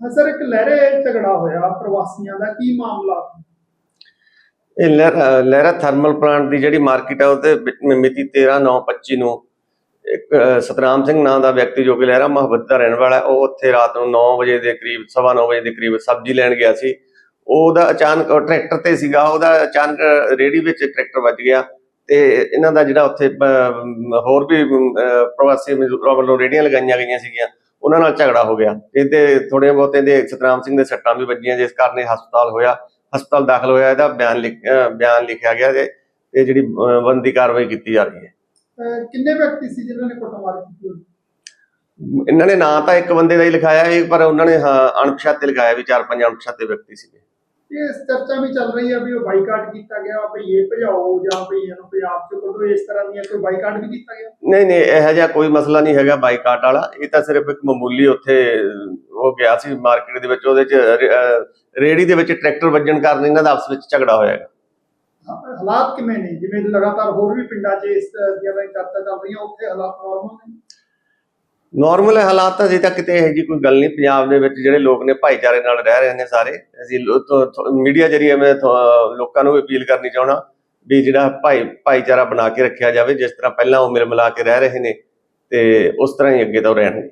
Sir ਇੱਕ ਲਹਿਰੇ ਝਗੜਾ ਹੋਇਆ ਪ੍ਰਵਾਸੀਆਂ ਦਾ, ਕੀ ਮਾਮਲਾ? ਇਹ ਲਹਿਰਾ ਲਹਿਰਾ ਥਰਮਲ ਪਲਾਂਟ ਦੀ ਜਿਹੜੀ ਮਾਰਕੀਟ ਹੈ ਉਹਦੇ ਮਿਤੀ 13/9/25 ਨੂੰ ਇੱਕ ਸਤਨਾਮ ਸਿੰਘ ਨਾਂ ਦਾ ਵਿਅਕਤੀ ਜੋ ਕਿ ਲਹਿਰਾ ਮੁਹੱਬਤ ਦਾ ਰਹਿਣ ਵਾਲਾ ਉਹ ਉੱਥੇ ਰਾਤ ਨੂੰ 9 ਵਜੇ ਦੇ ਕਰੀਬ, ਸਵਾ ਨੌ ਵਜੇ ਦੇ ਕਰੀਬ ਸਬਜ਼ੀ ਲੈਣ ਗਿਆ ਸੀ। ਉਹਦਾ ਅਚਾਨਕ ਟਰੈਕਟਰ ਤੇ ਸੀਗਾ, ਉਹਦਾ ਅਚਾਨਕ ਰੇੜੀ ਵਿੱਚ ਟਰੈਕਟਰ ਵੱਜ ਗਿਆ ਤੇ ਇਹਨਾਂ ਦਾ ਜਿਹੜਾ ਉੱਥੇ ਹੋਰ ਵੀ ਪ੍ਰਵਾਸੀ ਮਜ਼ਦੂਰਾਂ ਵੱਲੋਂ ਰੇੜੀਆਂ ਲਗਾਈਆਂ ਗਈਆਂ ਸੀਗੀਆਂ। ਉਹਨਾਂ ਨਾਲ ਝਗੜਾ ਹੋ ਗਿਆ। ਇਹਦੇ ਥੋੜੇ ਬਹੁਤੇ ਦੇ ਸਤਨਾਮ ਸਿੰਘ ਦੇ ਸੱਟਾਂ ਵੀ ਵੱਜੀਆਂ ਜਿਸ ਕਾਰਨ ਇਹ ਹਸਪਤਾਲ ਹੋਇਆ। ਹਸਪਤਾਲ ਦਾਖਲ ਹੋਇਆ ਇਹਦਾ ਬਿਆਨ ਬਿਆਨ ਲਿਖਿਆ ਗਿਆ ਤੇ ਜਿਹੜੀ ਬਣਦੀ ਕਾਰਵਾਈ ਕੀਤੀ ਜਾ ਰਹੀ ਹੈ। ਕਿੰਨੇ ਵਿਅਕਤੀ ਸੀ ਜਿਨ੍ਹਾਂ ਨੇ ਕੁੱਟਮਾਰ ਕੀਤੀ? ਇਹਨਾਂ ਨੇ ਨਾਂ ਤਾਂ ਇੱਕ ਬੰਦੇ ਦਾ ਹੀ ਲਿਖਾਇਆ ਹੈ ਪਰ ਉਹਨਾਂ ਨੇ ਹਾਂ ਅਣਪਛਾਤੇ ਲਿਖਾਇਆ ਵੀ ਚਾਰ ਪੰਜ ਅਣਪਛਾਤੇ ਵਿਅਕਤੀ ਸੀਗੇ। ਇਹ ਚਰਚਾ ਵੀ ਚੱਲ ਰਹੀ ਹੈ ਵੀ ਉਹ ਬਾਈਕਾਟ ਕੀਤਾ ਗਿਆ ਵੀ ਇਹ ਭਜਾਓ ਜਾਂ ਵੀ ਇਹਨੂੰ ਪੰਜਾਬ ਚ ਕੱਢੋ ਇਸ ਤਰ੍ਹਾਂ ਦੀਆਂ ਕੋਈ ਬਾਈਕਾਟ ਵੀ ਕੀਤਾ ਗਿਆ? ਨਹੀਂ ਨਹੀਂ ਇਹੋ ਜਿਹਾ ਕੋਈ ਮਸਲਾ ਨਹੀਂ ਹੈਗਾ ਬਾਈਕਾਟ ਵਾਲਾ। ਇਹ ਤਾਂ ਸਿਰਫ ਇੱਕ ਮਾਮੂਲੀ ਉੱਥੇ ਉਹ ਗਿਆ ਸੀ ਮਾਰਕੀਟ ਦੇ ਵਿੱਚ ਉਹਦੇ ਚ ਰੇ- ਅਹ, ਰੇਹੜੀ ਦੇ ਵਿੱਚ ਟਰੈਕਟਰ ਵੱਜਣ ਕਾਰਨ ਇਹਨਾਂ ਦਾ ਆਪਸ ਵਿੱਚ ਝਗੜਾ ਹੋਇਆ ਹੈਗਾ। ਹਾਂ, ਹਾਲਾਤ ਕਿਵੇਂ ਨੇ? ਜਿਵੇਂ ਲਗਾਤਾਰ ਹੋਰ ਵੀ ਪਿੰਡਾਂ 'ਚ ਇਸ ਦੀਆਂ ਚਰਚਾ ਚੱਲ ਰਹੀਆਂ ਉੱਥੇ ਹਾਲਾਤ ਨਾਰਮਲ ਨੇ? ਨਾਰਮਲ ਹਾਲਾਤ ਤਾਂ ਅਜੇ ਤੱਕ ਕਿਤੇ ਇਹੋ ਜਿਹੀ ਕੋਈ ਗੱਲ ਨਹੀਂ, ਪੰਜਾਬ ਦੇ ਵਿੱਚ ਜਿਹੜੇ ਲੋਕ ਨੇ ਭਾਈਚਾਰੇ ਨਾਲ ਰਹਿ ਰਹੇ ਨੇ ਸਾਰੇ, ਅਸੀਂ ਮੀਡੀਆ ਜਰੀਏ ਮੈਂ ਥੋ- ਲੋਕਾਂ ਨੂੰ ਅਪੀਲ ਕਰਨੀ ਚਾਹਣਾ ਵੀ ਜਿਹੜਾ ਭਾਈ ਭਾਈਚਾਰਾ ਬਣਾ ਕੇ ਰੱਖਿਆ ਜਾਵੇ, ਜਿਸ ਤਰ੍ਹਾਂ ਪਹਿਲਾਂ ਉਹ ਮਿਲ ਮਿਲਾ ਕੇ ਰਹਿ ਰਹੇ ਨੇ ਤੇ ਉਸ ਤਰ੍ਹਾਂ ਹੀ ਅੱਗੇ ਤੋਂ ਰਹਿਣਗੇ।